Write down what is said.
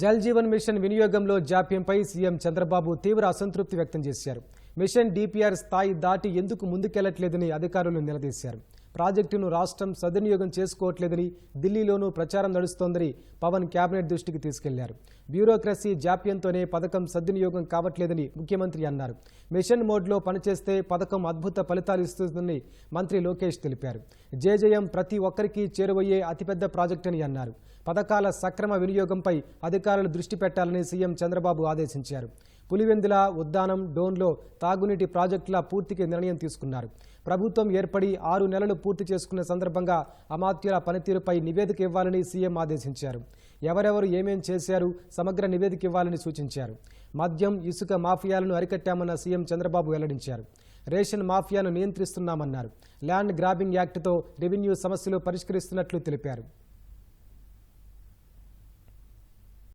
Jal Jeevan machine వినియోగంలో జాప్యంపై CM Chandrababu తీవ్ర అసంతృప్తి వ్యక్తం చేశారు. మిషన్ డిపిఆర్ స్థాయి దాటి ఎందుకు ముందుకెళ్ళట్లేదని అధికారులు నిలదీశారు. ప్రాజెక్టును రాష్ట్రం సద్వినియోగం చేసుకోవట్లేదని ఢిల్లీలోనూ ప్రచారం నడుస్తోందని పవన్ కేబినెట్ దృష్టికి తీసుకెళ్ళారు. బ్యూరోక్రసీ జాప్యంతోనే పథకం సద్వినియోగం కావట్లేదని ముఖ్యమంత్రి అన్నారు. మిషన్ మోడ్లో పనిచేస్తే పథకం అద్భుత ఫలితాలు ఇస్తుందని మంత్రి లోకేష్ తెలిపారు. జేజేఎం ప్రతి ఒక్కరికి చేరువయ్యే అతిపెద్ద ప్రాజెక్టు అని అన్నారు. పథకాల సక్రమ వినియోగంపై అధికారులు దృష్టి పెట్టాలని సీఎం చంద్రబాబు ఆదేశించారు. పులివెందుల ఉద్దానం డోన్లో తాగునీటి ప్రాజెక్టుల పూర్తికి నిర్ణయం తీసుకున్నారు. ప్రభుత్వం ఏర్పడి ఆరు నెలలు పూర్తి చేసుకున్న సందర్భంగా అమాత్యుల పనితీరుపై నివేదిక ఇవ్వాలని సీఎం ఆదేశించారు. ఎవరెవరు ఏమేం చేశారు సమగ్ర నివేదిక ఇవ్వాలని సూచించారు. మద్యం ఇసుక మాఫియాలను అరికట్టామన్న సీఎం చంద్రబాబు వెల్లడించారు. రేషన్ మాఫియాను నియంత్రిస్తున్నామన్నారు. ల్యాండ్ గ్రాబింగ్ యాక్ట్తో రెవెన్యూ సమస్యలు పరిష్కరిస్తున్నట్లు తెలిపారు.